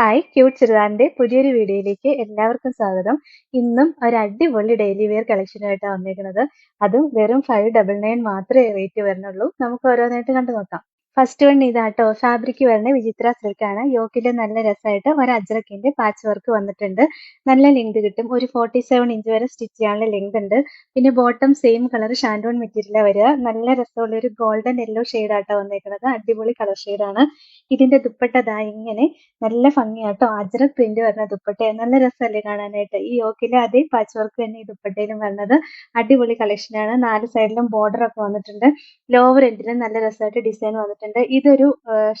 Hi cute ചെറുതാന്റെ പുതിയൊരു വീഡിയോയിലേക്ക് എല്ലാവർക്കും സ്വാഗതം. ഇന്നും ഒരു അടിപൊളി ഡെയിലി വെയർ കളക്ഷനായിട്ടാണ് വന്നിരിക്കുന്നത്. അതും വെറും ഫൈവ് ഡബിൾ നയൻ മാത്രമേ റേറ്റ് വരുന്നുള്ളൂ. നമുക്ക് ഓരോന്നായിട്ട് കണ്ടു നോക്കാം ഫസ്റ്റ് വൺ ഇതാട്ടോ ഫാബ്രിക് വരുന്ന വിചിത്ര സിൽക്ക് ആണ് യോക്കിന്റെ നല്ല രസമായിട്ട് ഒരു അജ്രക്കിന്റെ പാച്ച് വർക്ക് വന്നിട്ടുണ്ട്. നല്ല ലെങ്ത് കിട്ടും. ഒരു ഫോർട്ടി സെവൻ ഇഞ്ച് വരെ സ്റ്റിച്ച് ചെയ്യാനുള്ള ലെങ്ത് ഉണ്ട്. പിന്നെ ബോട്ടം സെയിം കളർ ഷാൻഡോൺ മെറ്റീരിയലാണ് വരിക. നല്ല രസമുള്ള ഒരു ഗോൾഡൻ യെല്ലോ ആട്ടോ വന്നേക്കുന്നത് അടിപൊളി കളർ ആണ്. ഇതിന്റെ ദുപ്പട്ട ദാ ഇങ്ങനെ നല്ല ഭംഗിയാട്ടോ. അജ്രക് പ്രിന്റ് വരുന്ന ദുപ്പട്ട. നല്ല രസമല്ലേ കാണാനായിട്ട്. ഈ യോക്കിലെ അതേ പാച്ച് വർക്ക് തന്നെ ഈ ദുപ്പട്ടയിലും വരുന്നത്. അടിപൊളി കളക്ഷനാണ് നാല് സൈഡിലും ബോർഡർ ഒക്കെ വന്നിട്ടുണ്ട്. ലോവർ എൻഡിലും നല്ല രസമായിട്ട് ഡിസൈൻ വന്നിട്ടുണ്ട്. ഇതൊരു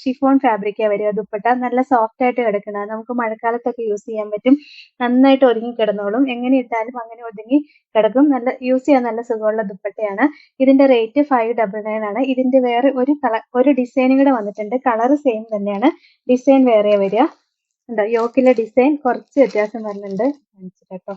ഷിഫോൺ ഫാബ്രിക്കാ വരിക. ദുപ്പട്ട നല്ല സോഫ്റ്റ് ആയിട്ട് കിടക്കുന്നത് നമുക്ക് മഴക്കാലത്തൊക്കെ യൂസ് ചെയ്യാൻ പറ്റും. നന്നായിട്ട് ഒതുങ്ങി കിടന്നോളും. എങ്ങനെ ഇട്ടാലും അങ്ങനെ ഒതുങ്ങി കിടക്കും. നല്ല യൂസ് ചെയ്യാൻ നല്ല സുഖമുള്ള ദുപ്പട്ടയാണ്. ഇതിന്റെ റേറ്റ് ഫൈവ് ഡബിൾ നയൻ ആണ്. ഇതിന്റെ വേറെ ഒരു കളർ ഒരു ഡിസൈനും കൂടെ വന്നിട്ടുണ്ട്. കളർ സെയിം തന്നെയാണ്. ഡിസൈൻ വേറെ വരിക. ഉണ്ടോ യോക്കിലെ ഡിസൈൻ കുറച്ച് വ്യത്യാസം വരുന്നുണ്ട്. കേട്ടോ.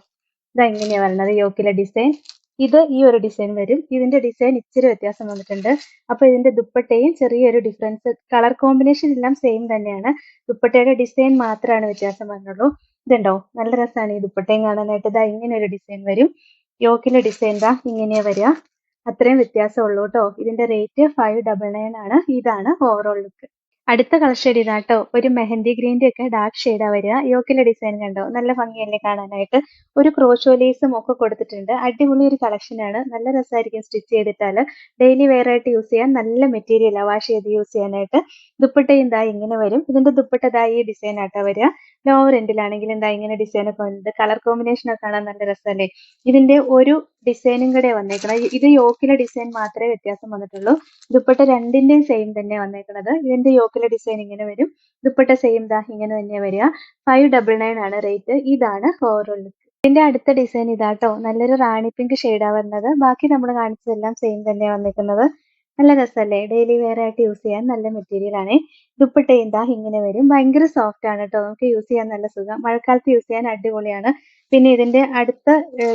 ഇതാ ഇങ്ങനെയാ വരുന്നത്. യോക്കിലെ ഡിസൈൻ ഇത് ഈ ഒരു ഡിസൈൻ വരും. ഇതിന്റെ ഡിസൈൻ ഇച്ചിരി വ്യത്യാസം വന്നിട്ടുണ്ട്. അപ്പൊ ഇതിന്റെ ദുപ്പട്ടയും ചെറിയൊരു ഡിഫറൻസ് കളർ കോമ്പിനേഷൻ എല്ലാം സെയിം തന്നെയാണ്. ദുപ്പട്ടയുടെ ഡിസൈൻ മാത്രമാണ് വ്യത്യാസം വന്നുള്ളൂ. ഇതുണ്ടോ? നല്ല രസമാണ് ഈ ദുപ്പട്ടയും കാണാനായിട്ട്. ഇതാ ഇങ്ങനെ ഒരു ഡിസൈൻ വരും. യോക്കിന്റെ ഡിസൈൻ ദാ ഇങ്ങനെയാ വരിക. അത്രയും വ്യത്യാസമുള്ളൂ കേട്ടോ. ഇതിന്റെ റേറ്റ് ഫൈവ് ഡബിൾ നയൻ ആണ്. ഇതാണ് ഓവറോൾ ലുക്ക് അടുത്ത കളർ ഷെയ്ഡ് ഇതാട്ടോ. ഒരു മെഹന്തി ഗ്രീന്റെ ഒക്കെ ഡാർക്ക് ഷെയ്ഡാ വരിക. യോക്കിലെ ഡിസൈൻ കണ്ടോ? നല്ല ഭംഗിയല്ലേ കാണാനായിട്ട്. ഒരു ക്രോഷോ ലേസും ഒക്കെ കൊടുത്തിട്ടുണ്ട്. അടിപൊളി ഒരു കളക്ഷനാണ് നല്ല രസമായിരിക്കും സ്റ്റിച്ച് ചെയ്തിട്ടാൽ ഡെയിലി വെയർ ആയിട്ട് യൂസ് ചെയ്യാൻ നല്ല മെറ്റീരിയലാണ് വാഷ് ചെയ്ത് യൂസ് ചെയ്യാനായിട്ട്. ദുപ്പട്ട ഇതാ ഇങ്ങനെ വരും. ഇതിന്റെ ദുപ്പട്ട ഇതാ ഈ ഡിസൈൻ ആട്ടാ വരിക. ലോവർ എൻഡിലാണെങ്കിൽ എന്താ ഇങ്ങനെ ഡിസൈൻ ഒക്കെ വന്നത് കളർ കോമ്പിനേഷൻ ഒക്കെ കാണാൻ നല്ല രസമല്ലേ? ഇതിന്റെ ഒരു ഡിസൈനും കൂടെ വന്നേക്കണം ഇത് യോക്കിലെ ഡിസൈൻ മാത്രമേ വ്യത്യാസം വന്നിട്ടുള്ളൂ. ദുപ്പട്ട രണ്ടിന്റെയും സെയിം തന്നെ വന്നേക്കുന്നത് ഇതിന്റെ യോക്കിലെ ഡിസൈൻ ഇങ്ങനെ വരും. ദുപ്പട്ട സെയിം ദാ ഇങ്ങനെ തന്നെ വരിക. ഫൈവ് ഡബിൾ നയൻ ആണ് റേറ്റ് ഇതാണ് ഓവറോൾ ഇതിന്റെ അടുത്ത ഡിസൈൻ ഇതാട്ടോ. നല്ലൊരു റാണി പിങ്ക് ഷെയ്ഡാ വരുന്നത് ബാക്കി നമ്മൾ കാണിച്ചതെല്ലാം സെയിം തന്നെ വന്നിരിക്കുന്നത് നല്ല രസമല്ലേ ഡെയിലി വെയർ ആയിട്ട് യൂസ് ചെയ്യാൻ നല്ല മെറ്റീരിയൽ ആണ്. ദുപ്പട്ട എന്താ? ഇങ്ങനെ വരും. ഭയങ്കര സോഫ്റ്റ് ആണ് കേട്ടോ നമുക്ക് യൂസ് ചെയ്യാൻ നല്ല സുഖം. മഴക്കാലത്ത് യൂസ് ചെയ്യാൻ അടിപൊളിയാണ്. പിന്നെ ഇതിന്റെ അടുത്ത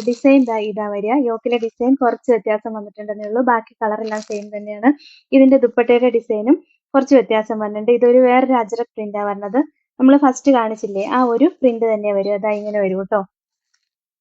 ഡിസൈൻ എന്താ ഇതാ വരിക. യോക്കിലെ ഡിസൈൻ കുറച്ച് വ്യത്യാസം വന്നിട്ടുണ്ടെന്നേ ഉള്ളൂ. ബാക്കി കളറെല്ലാം സെയിം തന്നെയാണ്. ഇതിന്റെ ദുപ്പട്ടയുടെ ഡിസൈനും കുറച്ച് വ്യത്യാസം വന്നിട്ടുണ്ട്. ഇതൊരു വേറൊരു അജറ പ്രിന്റാ വരുന്നത് നമ്മൾ ഫസ്റ്റ് കാണിച്ചില്ലേ? ആ ഒരു പ്രിന്റ് തന്നെ വരും. അതാ ഇങ്ങനെ വരും കേട്ടോ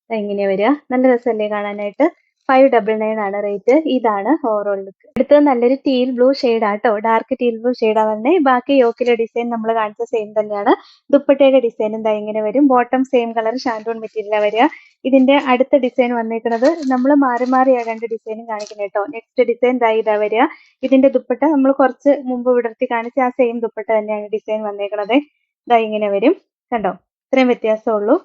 ഇങ്ങനെ വരിക. നല്ല രസമല്ലേ കാണാനായിട്ട്? ഫൈവ് ഡബിൾ നയൻ ആണ് റേറ്റ് ഇതാണ് ഓവറോൾ ലുക്ക് അടുത്തത് നല്ലൊരു ടീൽ ബ്ലൂ ഷെയ്ഡ് ആട്ടോ. ഡാർക്ക് ടീൽ ബ്ലൂ ഷെയ്ഡ് ആവുന്നത് ബാക്കി യോക്കിലെ ഡിസൈൻ നമ്മൾ കാണിച്ച സെയിം തന്നെയാണ്. ദുപ്പട്ടയുടെ ഡിസൈൻ എന്താ ഇങ്ങനെ വരും. ബോട്ടം സെയിം കളർ ഷാൻഡോൺ മെറ്റീരിയലാണ് വരിക. ഇതിന്റെ അടുത്ത ഡിസൈൻ വന്നിരിക്കുന്നത് നമ്മൾ മാറി മാറിയാണ് രണ്ട് ഡിസൈനും കാണിക്കുന്നത് കേട്ടോ നെക്സ്റ്റ് ഡിസൈൻ ദാ ഇതാ വരിക. ഇതിന്റെ ദുപ്പട്ട നമ്മൾ കുറച്ച് മുമ്പ് വിടർത്തി കാണിച്ച ആ സെയിം ദുപ്പട്ട തന്നെയാണ് ഡിസൈൻ വന്നേക്കുന്നത് ദാ ഇങ്ങനെ വരും. കണ്ടോ? ഇത്രയും വ്യത്യാസമുള്ളൂ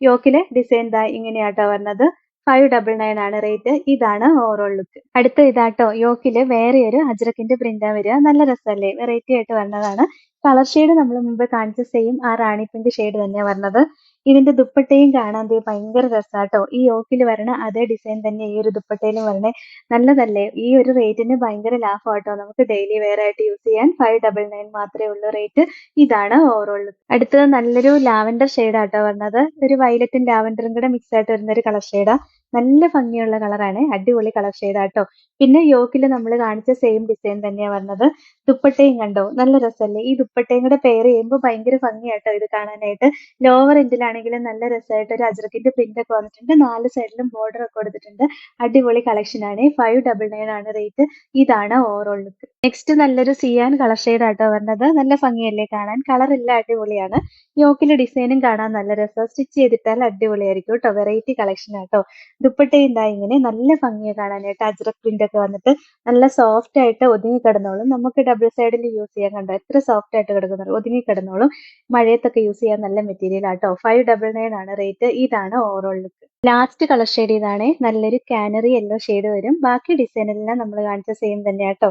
യോക്കിലെ ഡിസൈൻ ദാ ഇങ്ങനെയാട്ടോ വരുന്നത് ഫൈവ് ഡബിൾ നയൻ ആണ് റേറ്റ് ഇതാണ് ഓവറോൾ ലുക്ക് അടുത്ത ഇതാട്ടോ യോക്കിൽ വേറെ ഒരു അജ്രക്കിന്റെ പ്രിന്റാ വരിക. നല്ല രസമല്ലേ? വെറൈറ്റി ആയിട്ട് വന്നതാണ്. കളർ ഷെയ്ഡ് നമ്മൾ മുമ്പ് കാണിച്ച സെയിം ആ റാണി പിങ്ക് ഷെയ്ഡ് തന്നെയാണ് വരുന്നത് ഇതിന്റെ ദുപ്പട്ടയും കാണാൻ ദേ ഭയങ്കര രസാട്ടോ. ഈ യോക്കിൽ വരണ അതേ ഡിസൈൻ തന്നെ ഈ ഒരു ദുപ്പട്ടയിലും വരണേ. നല്ലതല്ലേ? ഈ ഒരു റേറ്റിന് ഭയങ്കര ലാഭമാട്ടോ. നമുക്ക് ഡെയിലി വെയർ ആയിട്ട് യൂസ് ചെയ്യാൻ ഫൈവ് ഡബിൾ നയൻ മാത്രമേ ഉള്ളൂ റേറ്റ് ഇതാണ് ഓവറോൾ അടുത്തത് നല്ലൊരു ലാവൻഡർ ഷെയ്ഡാട്ടോ വന്നത്. ഒരു വയലറ്റും ലാവൻഡറും കൂടെ മിക്സ് ആയിട്ട് വരുന്ന ഒരു കളർ ഷെയ്ഡാ നല്ല ഭംഗിയുള്ള കളറാണ്. അടിപൊളി കളർ ഷെയ്ഡാട്ടോ. പിന്നെ യോക്കിൽ നമ്മൾ കാണിച്ച സെയിം ഡിസൈൻ തന്നെയാണ് വരുന്നത് ദുപ്പട്ടയും കണ്ടോ? നല്ല രസമല്ലേ ഈ ദുപ്പട്ടയും കൂടെ പെയർ ചെയ്യുമ്പോൾ ഭയങ്കര ഭംഗിയാട്ടോ ഇത് കാണാനായിട്ട്. ലോവർ എൻഡിലാണെങ്കിലും നല്ല രസമായിട്ട് ഒരു അജ്രക്കിന്റെ പ്രിന്റ് ഒക്കെ വന്നിട്ടുണ്ട്. നാല് സൈഡിലും ബോർഡർ ഒക്കെ കൊടുത്തിട്ടുണ്ട്. അടിപൊളി കളക്ഷൻ ആണ്. ഫൈവ് ഡബിൾ നയൻ ആണ് റേറ്റ് ഇതാണ് ഓവറോൾ ലുക്ക് നെക്സ്റ്റ് നല്ലൊരു സിയാൻ കളർ ഷെയ്ഡ് ആട്ടോ വരുന്നത് നല്ല ഭംഗിയല്ലേ കാണാൻ? കളർ എല്ലാം അടിപൊളിയാണ്. യോക്കിലെ ഡിസൈനും കാണാൻ നല്ല രസം. സ്റ്റിച്ച് ചെയ്തിട്ടാൽ അടിപൊളിയായിരിക്കും കേട്ടോ. വെറൈറ്റി കളക്ഷൻ ആട്ടോ. ദുപ്പട്ടയും ഇതാ ഇങ്ങനെ നല്ല ഭംഗിയാണ് കാണാനായിട്ട് അജ്രക് പ്രിന്റ് ഒക്കെ വന്നിട്ട് നല്ല സോഫ്റ്റ് ആയിട്ട് ഒതുങ്ങി കിടന്നോളും. നമുക്ക് ഡബിൾ സൈഡിൽ യൂസ് ചെയ്യാൻ കണ്ടോ എത്ര സോഫ്റ്റ് ആയിട്ട് കിടക്കുന്നത് ഒതുങ്ങി കിടന്നോളും. മഴയത്തൊക്കെ യൂസ് ചെയ്യാൻ നല്ല മെറ്റീരിയൽ ആട്ടോ. ഫൈവ് ഡബിൾ നയൻ ആണ് റേറ്റ് ഇതാണ് overall look last colour shade ഇതാണ്. നല്ലൊരു കാനറി യെല്ലോ ഷെയ്ഡ് വരും. ബാക്കി ഡിസൈൻ നമ്മൾ കാണിച്ച സെയിം തന്നെയാട്ടോ.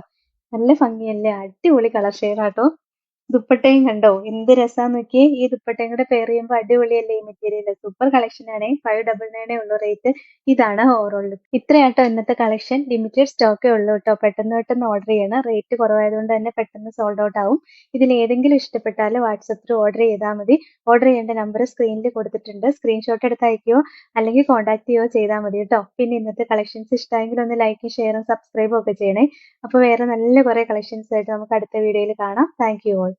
നല്ല ഭംഗിയല്ലേ? അടിപൊളി കളർ ഷെയ്ഡ് ആട്ടോ. ദുപ്പട്ടയും കണ്ടോ? എന്ത് രസാന്ന് നോക്കിയേ. ഈ ദുപ്പട്ടയും കൂടെ പെയർ ചെയ്യുമ്പോൾ അടിപൊളിയല്ലേ ഈ മെറ്റീരിയൽ സൂപ്പർ കളക്ഷൻ ആണ്. ഫൈവ് ഡബിൾ നയനേ ഉള്ളൂ റേറ്റ് ഇതാണ് ഓവറോൾ ഇത്രയാട്ടോ ഇന്നത്തെ കളക്ഷൻ ലിമിറ്റഡ് സ്റ്റോക്കേ ഉള്ളൂ കേട്ടോ പെട്ടെന്ന് പെട്ടെന്ന് ഓർഡർ ചെയ്യണം. റേറ്റ് കുറവായതുകൊണ്ട് തന്നെ പെട്ടെന്ന് സോൾഡ് ഔട്ട് ആവും. ഇതിൽ ഏതെങ്കിലും ഇഷ്ടപ്പെട്ടാൽ ത്രൂ ഓർഡർ ചെയ്താൽ മതി. ഓർഡർ ചെയ്യേണ്ട നമ്പർ സ്ക്രീനിൽ കൊടുത്തിട്ടുണ്ട്. സ്ക്രീൻഷോട്ട് എടുത്ത് അയക്കുകയോ അല്ലെങ്കിൽ കോൺടാക്ട് ചെയ്യുകയോ ചെയ്താൽ മതി കേട്ടോ പിന്നെ ഇന്നത്തെ കളക്ഷൻസ് ഇഷ്ടമെങ്കിൽ ഒന്ന് ലൈക്കും ഷെയറും സബ്സ്ക്രൈബും ഒക്കെ ചെയ്യണേ. അപ്പോൾ വേറെ നല്ല കുറേ കളക്ഷൻസ് ആയിട്ട് നമുക്ക് അടുത്ത വീഡിയോയിൽ കാണാം. Thank you all